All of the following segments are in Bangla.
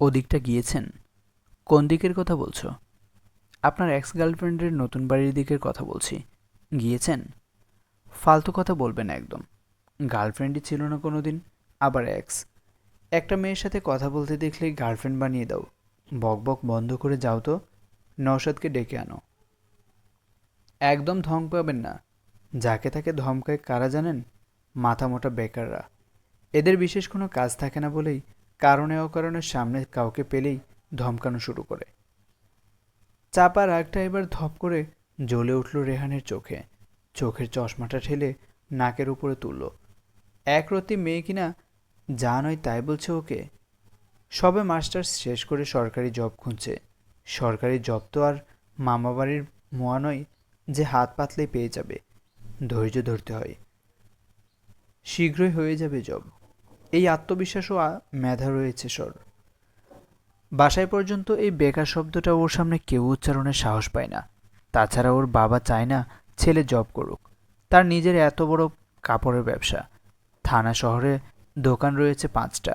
ওদিকটা গিয়েছেন। কোন দিকের কথা বলছো? আপনার এক্স গার্লফ্রেন্ডের নতুন বাড়ির দিকের কথা বলছি। গিয়েছেন? ফালতু কথা বলবেন একদম। গার্লফ্রেন্ডই ছিল না কোনো দিন আবার এক্স একটা মেয়ের সাথে কথা বলতে দেখলেই গার্লফ্রেন্ড বানিয়ে দাও। বক বক বন্ধ করে যাও তো, নওশাদকে ডেকে আনো। একদম ধম পাবেন না। যাকে তাকে ধমকায় কারা জানেন? মাথা মোটা বেকাররা। এদের বিশেষ কোনো কাজ থাকে না বলেই কারণে অকারণে সামনে কাউকে পেলেই ধমকানো শুরু করে। চাপা রাগটা এবার ধপ করে জ্বলে উঠল রেহানের চোখে। চোখের চশমাটা ঠেলে নাকের উপরে তুলল। একরতি মেয়ে কিনা যা নয় তাই বলছে ওকে। সবে মাস্টার্স শেষ করে সরকারি জব খুঁজছে। সরকারি জব তো আর মামাবাড়ির মোয়া নয় যে হাত পাতলেই পেয়ে যাবে। ধৈর্য ধরতে হয়। শীঘ্রই হয়ে যাবে জব। এই আত্মবিশ্বাস ও মেধা রয়েছে, সর। বাসায় পর্যন্ত এই বেকার শব্দটা ওর সামনে কেউ উচ্চারণের সাহস পায় না। তাছাড়া ওর বাবা চায় না ছেলে জব করুক। তার নিজের এত বড় কাপড়ের ব্যবসা। থানা শহরে দোকান রয়েছে পাঁচটা।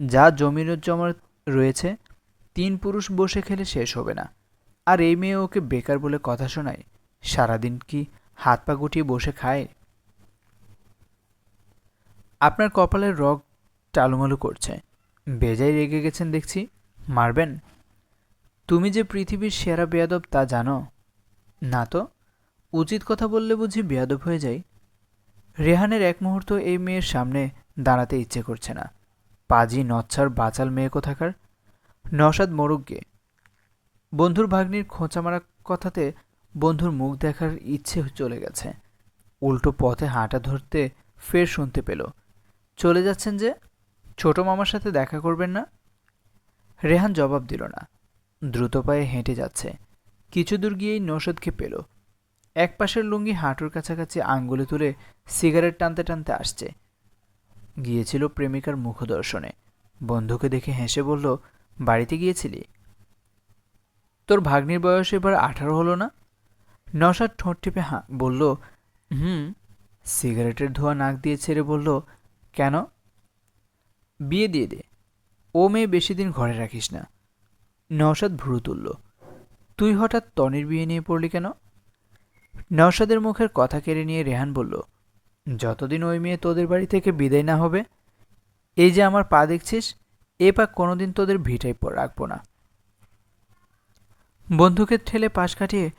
যা জমির জমা রয়েছে, তিন পুরুষ বসে খেলে শেষ হবে না। আর এই মেয়ে ওকে বেকার বলে কথা শোনায়? সারাদিন কি হাত পা গুটিয়ে বসে খায়? আপনার কপালের রগ টালুমালু করছে। বেজায় রেগে গেছেন দেখছি। মারবেন? তুমি যে পৃথিবীর সেরা বেয়াদব তা জানো। না তো, উচিত কথা বললে বুঝি বেয়াদব হয়ে যাই। রেহানের এক মুহূর্ত এই মেয়ের সামনে দাঁড়াতে ইচ্ছে করছে না। পাজি, নচ্ছার, বাচাল মেয়ে কোথাকার? নসাদ মোরগকে বন্ধুর ভাগ্নির খোঁচা মারা কথাতে বন্ধুর মুখ দেখার ইচ্ছে চলে গেছে। উল্টো পথে হাঁটা ধরতে ফের শুনতে পেল। চলে যাচ্ছেন যে, ছোট মামার সাথে দেখা করবেন না? রেহান জবাব দিল না। দ্রুত পায়ে হেঁটে যাচ্ছে। কিছু দূর গিয়েই নৌসদকে পেল। এক পাশের লুঙ্গি হাঁটুর কাছাকাছি আঙ্গুলে তুলে সিগারেট টানতে টানতে আসছে। গিয়েছিল প্রেমিকার মুখদর্শনে। বন্ধুকে দেখে হেসে বলল, বাড়িতে গিয়েছিলি? তোর ভাগ্নির বয়স এবার আঠারো হলো না? নসাদ ঠোঁট টিপে হাঁ, বলল, হুম। সিগারেটের ধোঁয়া নাক দিয়ে ছেড়ে বলল কেন? বিয়ে দিয়ে দে। ও মেয়ে বেশি দিন ঘরে রাখিস না। নওশাদ ভ্রু তুলল। তুই হঠাৎ তনির বিয়ে নিয়ে পড়লি কেন? নওশাদের মুখের কথা কেড়ে নিয়ে রেহান বলল, যতদিন ওই মেয়ে তোদের বাড়ি থেকে বিদায় না হবে, এই যে আমার পা দেখছিস, এ পা কোনোদিন তোদের ভিটায় রাখব না। বন্ধুকে ঠেলে পাশ কাটিয়ে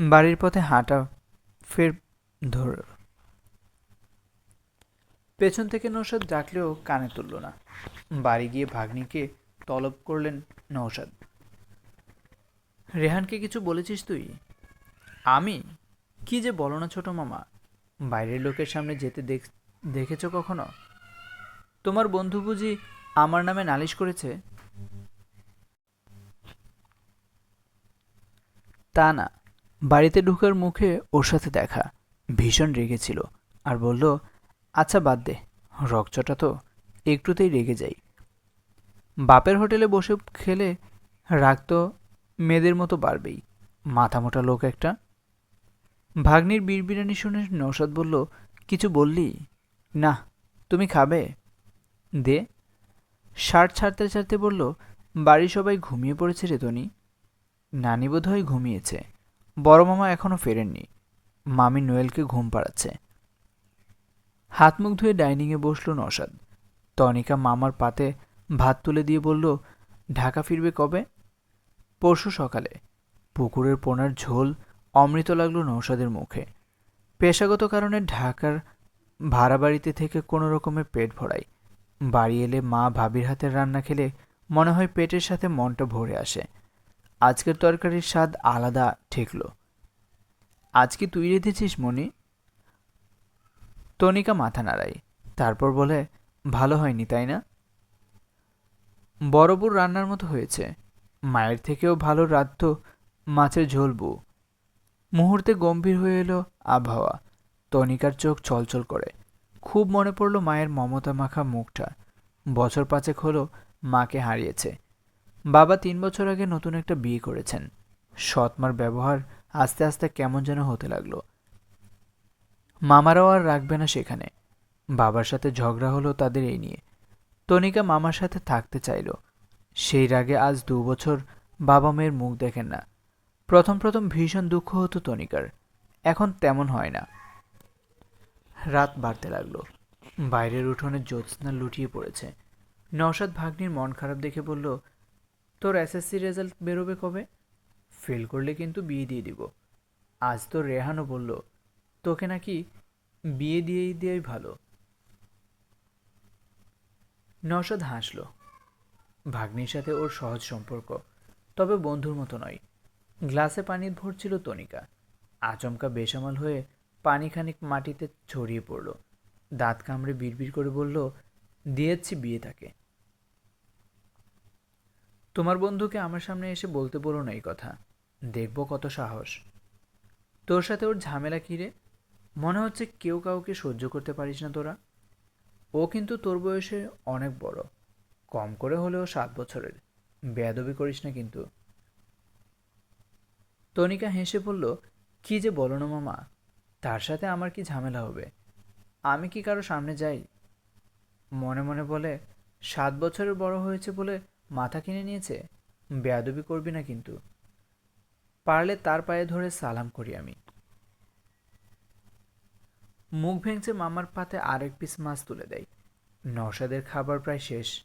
বাড়ির পথে হাঁটা ফের ধর পেছন থেকে নৌসাদ ডাকলেও কানে তুলল না। বাড়ি গিয়ে ভাগ্নিকে তলব করলেন নৌসাদ। রেহানকে কিছু বলেছিস তুই? আমি? কি যে বলো না ছোট মামা। বাইরের লোকের সামনে যেতে দেখ, দেখেছ কখনো? তোমার বন্ধু বুঝি আমার নামে নালিশ করেছে? তা না, বাড়িতে ঢুকার মুখে ওর সাথে দেখা। ভীষণ রেগেছিল। আর বলল আচ্ছা বাদ দে। রকচটা তো একটুতেই রেগে যাই বাপের হোটেলে বসে খেলে রাগ তো মেয়েদের মতো বাড়বেই। মাথা মোটা লোক একটা। ভাগ্নির বিড়বিড়ানি শুনে নৌসাদ বলল, কিছু বললি? না, তুমি খাবে? দে। শার্ট ছাড়তে ছাড়তে বলল, বাড়ির সবাই ঘুমিয়ে পড়েছে রে তনি নানি বোধহয় ঘুমিয়েছে। বড় মামা এখনও ফেরেননি। মামি নোয়েলকে ঘুম পাড়াচ্ছে। হাত মুখ ধুয়ে ডাইনিংয়ে বসল নসাদ তনিকা মামার পাতে ভাত তুলে দিয়ে বলল, ঢাকা ফিরবে কবে? পরশু সকালে। পুকুরের পোনার ঝোল অমৃত লাগল নৌসাদের মুখে। পেশাগত কারণে ঢাকার ভাড়া বাড়িতে থেকে কোনো রকমে পেট ভরাই। বাড়ি এলে মা ভাবির হাতের রান্না খেলে মনে হয় পেটের সাথে মনটা ভরে আসে। আজকের তরকারির স্বাদ আলাদা ঠেকল। আজকে তুই রেঁধেছিস মনি? তনিকা মাথা নাড়াই তারপর বলে, ভালো হয়নি, তাই না? বড়বুর রান্নার মতো হয়েছে। মায়ের থেকেও ভালো রাঁধত মাছের ঝোল বউ। মুহূর্তে গম্ভীর হয়ে এলো আবহাওয়া। তনিকার চোখ চলচল করে। খুব মনে পড়ল মায়ের মমতা মাখা মুখটা। বছর পাঁচেক হলো মাকে হারিয়েছে। বাবা তিন বছর আগে নতুন একটা বিয়ে করেছেন। সৎমার ব্যবহার আস্তে আস্তে কেমন যেন হতে লাগল। মামারাও আর রাখবে না সেখানে। বাবার সাথে ঝগড়া হলো তাদের এই নিয়ে। তনিকা মামার সাথে থাকতে চাইলো। সেই রাগে আজ দু বছর বাবা মেয়ের মুখ দেখেন না। প্রথম প্রথম ভীষণ দুঃখ হতো তনিকার। এখন তেমন হয় না। রাত বাড়তে লাগল। বাইরের উঠোনে জ্যোৎস্না লুটিয়ে পড়েছে। নওশাদ ভাগ্নির মন খারাপ দেখে বলল, তোর এসএসসি রেজাল্ট বেরোবে কবে? ফেল করলে কিন্তু বিয়ে দিয়ে দিব। আজ তো রেহানও বলল তোকে নাকি বিয়ে দিয়েই দেওয়াই ভালো। নওশাদ হাসল। ভাগ্নির সাথে ওর সহজ সম্পর্ক, তবে বন্ধুর মতো নয়। গ্লাসে পানি ভরছিল তনিকা। আচমকা বেসামাল হয়ে পানি খানিক মাটিতে ছড়িয়ে পড়ল। দাঁত কামড়ে বিড়বিড় করে বলল, দিয়েছি বিয়ে তাকে। তোমার বন্ধুকে আমার সামনে এসে বলতে বলো না এই কথা। দেখব কত সাহস। তোর সাথে ওর ঝামেলা কিরে মনে হচ্ছে কেউ কাউকে সহ্য করতে পারিস না তোরা। ও কিন্তু তোর বয়সে অনেক বড়। কম করে হলেও সাত বছরের। বেয়াদবি করিস না কিন্তু। তনিকা হেসে বলল, কি যে বলো না মামা, তার সাথে আমার কি ঝামেলা হবে? আমি কি কারও সামনে যাই? মনে মনে বলে, সাত বছরের বড় হয়েছে বলে মাথা কিনে নিয়েছে? বেয়াদবি করবি না কিন্তু। পারলে তার পায়ে ধরে সালাম করি আমি। মুখ ভেঙচে মামার পাতে আরেক পিস মাছ তুলে দেয়। নওশাদের খাবার প্রায় শেষ।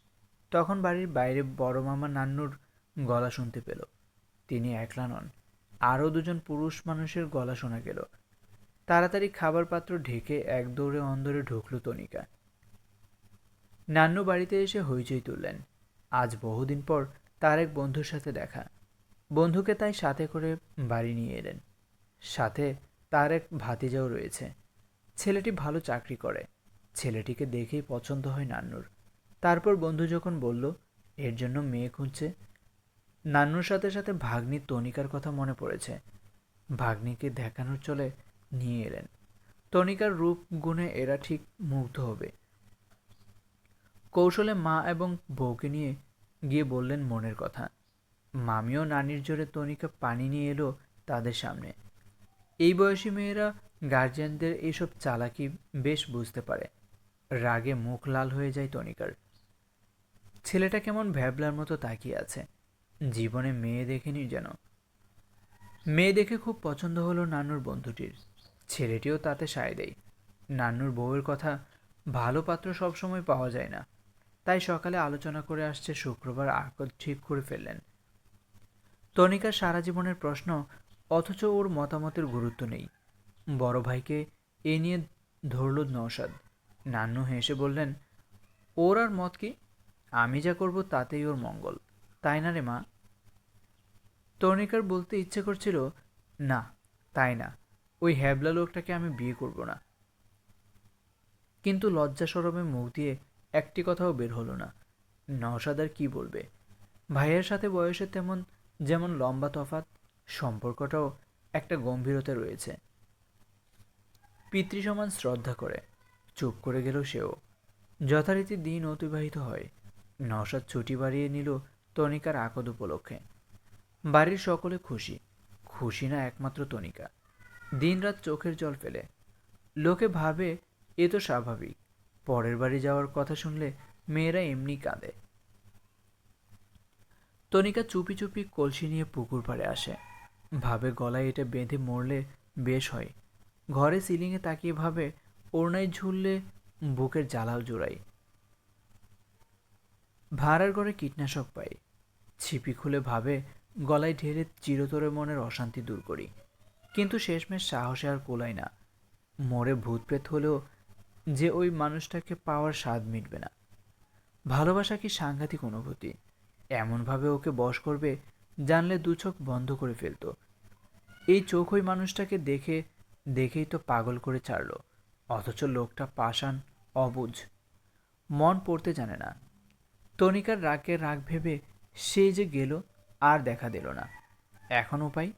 তখন বাড়ির বাইরে বড় মামা নান্নুর গলা শুনতে পেল। তিনি একলা নন, আরও দুজন পুরুষ মানুষের গলা শোনা গেল। তাড়াতাড়ি খাবার পাত্র ঢেকে এক দৌড়ে অন্দরে ঢুকল তনিকা। নান্নু বাড়িতে এসে হইচই তুললেন। আজ বহুদিন পর তার এক বন্ধুর সাথে দেখা। বন্ধুকে তাই সাথে করে বাড়ি নিয়ে এলেন। সাথে তার এক ভাতিজাও রয়েছে। ছেলেটি ভালো চাকরি করে। ছেলেটিকে দেখেই পছন্দ হয় নান্নুর। তারপর বন্ধু যখন বলল, এর জন্য মেয়ে খুঁজছে? নান্নুর সাথে সাথে ভাগ্নি তনিকার কথা মনে পড়েছে। ভাগ্নিকে দেখানোর চলে নিয়ে এলেন। তনিকার রূপ গুণে এরা ঠিক মুগ্ধ হবে। কৌশলে মা এবং বউকে নিয়ে গিয়ে বললেন মনের কথা। মামিও নানির জোরে তনিকা পানি নিয়ে এলো তাদের সামনে। এই বয়সী মেয়েরা গার্জিয়ানদের এইসব চালাকি বেশ বুঝতে পারে। রাগে মুখ লাল হয়ে যায় তনিকার। ছেলেটা কেমন ভ্যাবলার মতো তাকিয়ে আছে। জীবনে মেয়ে দেখেনি যেন। মেয়ে দেখে খুব পছন্দ হলো নান্নুর বন্ধুটির। ছেলেটিও তাতে সায় দেয়। নান্নুর বউয়ের কথা ভালো পাত্র সবসময় পাওয়া যায় না। তাই সকালে আলোচনা করে আসছে শুক্রবার আকদ ঠিক করে ফেললেন। তনিকার সারা জীবনের প্রশ্ন, অথচ ওর মতামতের গুরুত্ব নেই। বড় ভাইকে এ নিয়ে ধরল নৌসাদ নান্নু হেসে বললেন, ওর আর মত কি? আমি যা করব তাতেই ওর মঙ্গল। তাই না রে মা? তনিকার বলতে ইচ্ছে করছিল, না, তাই না। ওই হ্যাবলা লোকটাকে আমি বিয়ে করব না। কিন্তু লজ্জা সরমে মুখ দিয়ে একটি কথাও বের হলো না। নওশাদ আর কি বলবে? ভাইয়ের সাথে বয়সে তেমন, যেমন লম্বা তফাত, সম্পর্কটাও একটা গম্ভীরতা রয়েছে। পিতৃসমান শ্রদ্ধা করে, চুপ করে গেল সেও। যথারীতি দিন অতিবাহিত হয়। নওশাদ ছুটি বাড়িয়ে নিল তনিকার আকদ উপলক্ষে। বাড়ির সকলে খুশি খুশি না একমাত্র তনিকা। দিনরাত চোখের জল ফেলে। লোকে ভাবে, এ তো স্বাভাবিক। পরের বাড়ি যাওয়ার কথা শুনলে মেয়েরা এমনি কাঁদে। তনিকা চুপি চুপি কলসি নিয়ে পুকুর পাড়ে আসে। ভাবে গলায় এটা বেঁধে মরলে বেশ হয়। ঘরে সিলিংয়ে তাকিয়ে ভাবে, ওড়নায় ঝুললে বুকের জ্বালাও জোড়াই ভাড়ার ঘরে কীটনাশক পাই। ছিপি খুলে ভাবে, গলায় ঢেরে চিরতরে মনের অশান্তি দূর করি। কিন্তু শেষমেশ সাহসে আর কোলাই না। মরে ভূতপ্রেত হলেও যে ওই মানুষটাকে পাওয়ার স্বাদ মিটবে না। ভালোবাসা কি সাংঘাতিক অনুভূতি? এমনভাবে ওকে বশ করবে, জানলে দু চোখ বন্ধ করে ফেলত। এই চোখ ওই মানুষটাকে দেখে দেখেই তো পাগল করে ছাড়ল, অথচ লোকটা পাষাণ, অবুঝ। মন পড়তে জানে না। তনিকার রাগকে রাগ ভেবে সে যে গেল আর দেখা দিল না। এখন উপায়?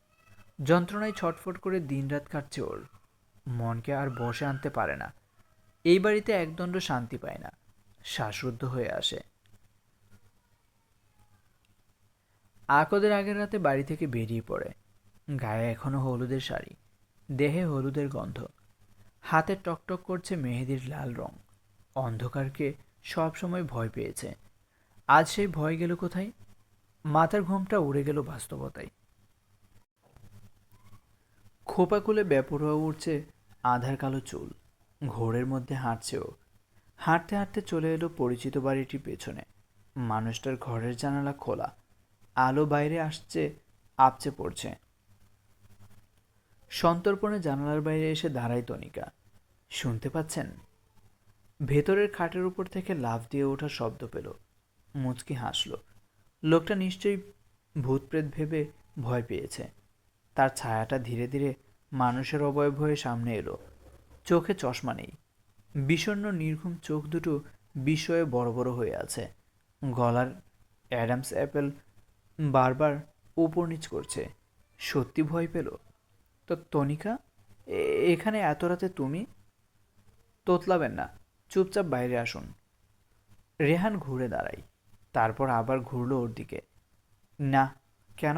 যন্ত্রণায় ছটফট করে দিনরাত কাটছে ওর। মনকে আর বসে আনতে পারে না। এই বাড়িতে একদণ্ড শান্তি পায় না। শ্বাসরুদ্ধ হয়ে আসে। আকদের আগের রাতে বাড়ি থেকে বেরিয়ে পড়ে। গায়ে এখনও হলুদের শাড়ি। দেহে হলুদের গন্ধ। হাতে টকটক করছে মেহেদির লাল রং। অন্ধকারকে সবসময় ভয় পেয়েছে। আজ সেই ভয় গেল কোথায়? মাথার ঘুমটা উড়ে গেল বাস্তবতায়। খোপা খুলে বেপরোয়া উঠছে আধার কালো চুল। ঘোরের মধ্যে হাঁটছেও হাঁটতে হাঁটতে চলে এলো পরিচিত বাড়িটির পেছনে। মানুষটার ঘরের জানালা খোলা। আলো বাইরে আসছে, আপচে পড়ছে। সন্তর্পণে জানালার বাইরে এসে দাঁড়ায় তনিকা। শুনতে পাচ্ছেন? ভেতরের খাটের উপর থেকে লাফ দিয়ে ওঠার শব্দ পেল। মুচকি হাসল। লোকটা নিশ্চয়ই ভূতপ্রেত ভেবে ভয় পেয়েছে। তার ছায়াটা ধীরে ধীরে মানুষের অবয়ব হয়ে সামনে এলো। চোখে চশমা নেই। বিষণ্ণ, নির্ঘুম চোখ দুটো বিষয়ে বড় বড় হয়ে আছে। গলার অ্যাডামস অ্যাপেল বারবার উপর নিচ করছে। সত্যি ভয় পেল? তো তনিকা এখানে এত রাতে তুমি? তোতলাবেন না, চুপচাপ বাইরে আসুন। রেহান ঘুরে দাঁড়াই তারপর আবার ঘুরলো ওর দিকে। না, কেন?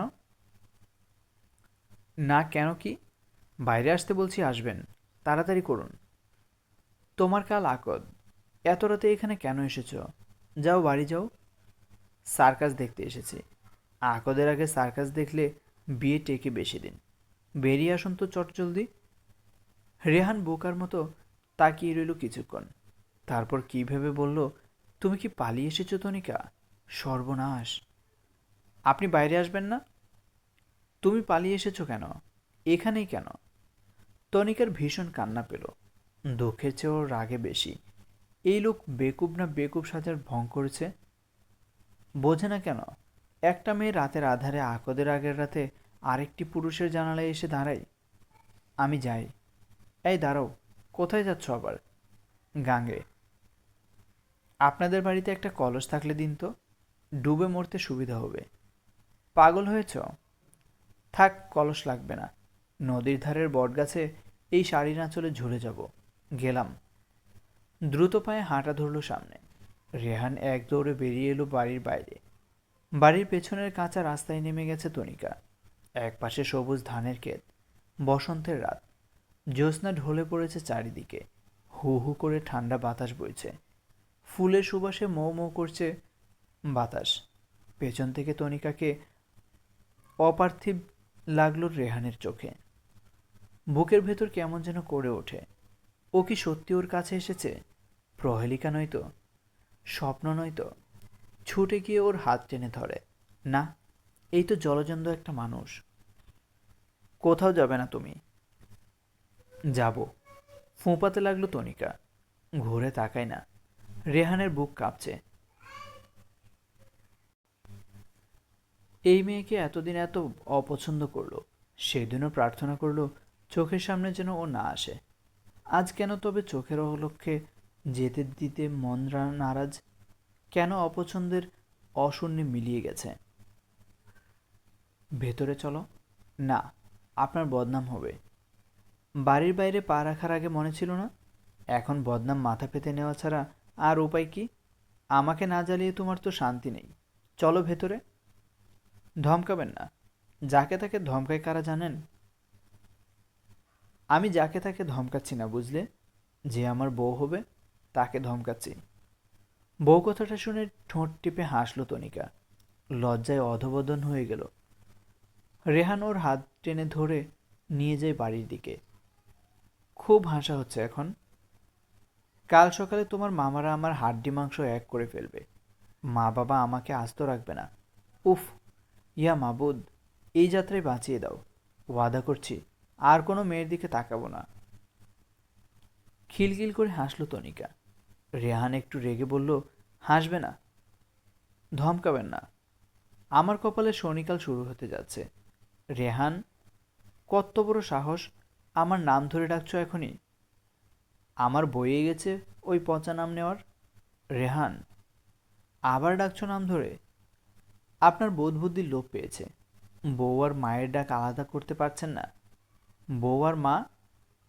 না, কেন কি? বাইরে আসতে বলছি, আসবেন, তাড়াতাড়ি করুন। তোমার কাল আকদ, এত রাতে এখানে কেন এসেছ? যাও, বাড়ি যাও। সার্কাস দেখতে এসেছি। আকদের আগে সার্কাস দেখলে বিয়ে টেকে বেশি দিন। বেরিয়ে আসুন তো চট জলদি রেহান বোকার মতো তাকিয়ে রইল কিছুক্ষণ। তারপর কী ভেবে বলল, তুমি কি পালিয়ে এসেছ তনিকা? সর্বনাশ। আপনি বাইরে আসবেন না? তুমি পালিয়ে এসেছ কেন? এখানেই কেন? তনিকার ভীষণ কান্না পেল। দুঃখের চেয়েও রাগে বেশি। এই লোক বেকুব না বেকুব সাজার ভং করেছে? বোঝে না কেন, একটা মেয়ে রাতের আধারে আকদের আগের রাতে আরেকটি পুরুষের জানালায় এসে দাঁড়াই। আমি যাই। এই দাঁড়াও, কোথায় যাচ্ছ আবার? গাঙ্গে। আপনাদের বাড়িতে একটা কলস থাকলে দিন তো, ডুবে মরতে সুবিধা হবে। পাগল হয়েছ? থাক, কলস লাগবে না। নদীর ধারের বটগাছে এই শাড়ির আঁচলে ঝুলে যাব। গেলাম। দ্রুত পায়ে হাঁটা ধরল সামনে। রেহান এক দৌড়ে বেরিয়ে এলো বাড়ির বাইরে। বাড়ির পেছনের কাঁচা রাস্তায় নেমে গেছে তনিকা। এক পাশে সবুজ ধানের ক্ষেত, বসন্তের রাত। জ্যোৎস্না ঢলে পড়েছে চারিদিকে। হু হু করে ঠান্ডা বাতাস বইছে। ফুলের সুবাসে মৌ মৌ করছে বাতাস। পেছন থেকে তনিকাকে অপার্থিব লাগল রেহানের চোখে। বুকের ভেতর কেমন যেন করে ওঠে। ও কি সত্যি ওর কাছে এসেছে? প্রহেলিকা নয়তো স্বপ্ন নয়তো ছুটে গিয়ে ওর হাত টেনে ধরে। না এই তো জলজন্ত একটা মানুষ। কোথাও যাবে না তুমি। যাব। ফোঁপাতে লাগল তনিকা। ঘুরে তাকায় না। রেহানের বুক কাঁপছে। এই মেয়েকে এতদিন এত অপছন্দ করল। সেদিনও প্রার্থনা করল চোখের সামনে যেন ও না আসে। আজ কেন তবে চোখের অলক্ষ্যে যেতে দিতে মন নারাজ? কেন অপছন্দের অশূন্যে মিলিয়ে গেছে? ভেতরে চলো। না, আপনার বদনাম হবে। বাড়ির বাইরে পা রাখার আগে মনে ছিল না? এখন বদনাম মাথা পেতে নেওয়া ছাড়া আর উপায় কি? আমাকে না জ্বালিয়ে তোমার তো শান্তি নেই। চলো ভেতরে। ধমকাবেন না। যাকে তাকে ধমকায় কারা জানেন? আমি যাকে তাকে ধমকাচ্ছি না, বুঝলে? যে আমার বউ হবে, তাকে ধমকাচ্ছি। বউ কথাটা শুনে ঠোঁট টিপে হাসলো তনিকা। লজ্জায় অধবোধন হয়ে গেল। রেহান ওর হাত টেনে ধরে নিয়ে যায় বাড়ির দিকে। খুব হাসা হচ্ছে এখন। কাল সকালে তোমার মামারা আমার হাড্ডি মাংস এক করে ফেলবে। মা বাবা আমাকে আস্ত রাখবে না। উফ, ইয়া মাবুদ, এই যাত্রায় বাঁচিয়ে দাও। ওয়াদা করছি, আর কোনো মেয়ের দিকে তাকাবো না। খিলখিল করে হাসলো তনিকা। রেহান একটু রেগে বলল, হাসবে না। ধমকাবেন না। আমার কপালে শনিকাল শুরু হতে যাচ্ছে। রেহান কত বড় সাহস, আমার নাম ধরে ডাকছো এখনই? আমার বইয়ে গেছে ওই পচা নাম নেওয়ার? রেহান, আবার ডাকছো নাম ধরে? আপনার বোধ বুদ্ধির লোপ পেয়েছে। বউ আর মায়ের ডাক আলাদা করতে পারছেন না। বউ আর মা?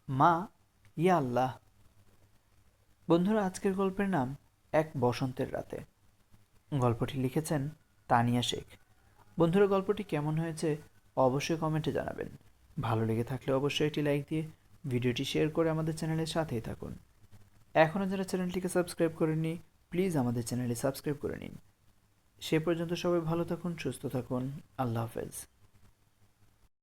মা? ইয়া আল্লাহ। বন্ধুরা, আজকের গল্পের নাম এক বসন্তের রাতে। গল্পটি লিখেছেন তানিয়া শেখ। বন্ধুরা, গল্পটি কেমন হয়েছে অবশ্যই কমেন্টে জানাবেন। ভালো লেগে থাকলে অবশ্যই একটি লাইক দিয়ে ভিডিওটি শেয়ার করে আমাদের চ্যানেলের সাথেই থাকুন। এখনও যারা চ্যানেলটিকে সাবস্ক্রাইব করেননি, প্লিজ আমাদের চ্যানেলে সাবস্ক্রাইব করে নিন। সে পর্যন্ত সবাই ভালো থাকুন, সুস্থ থাকুন। আল্লাহ হাফেজ।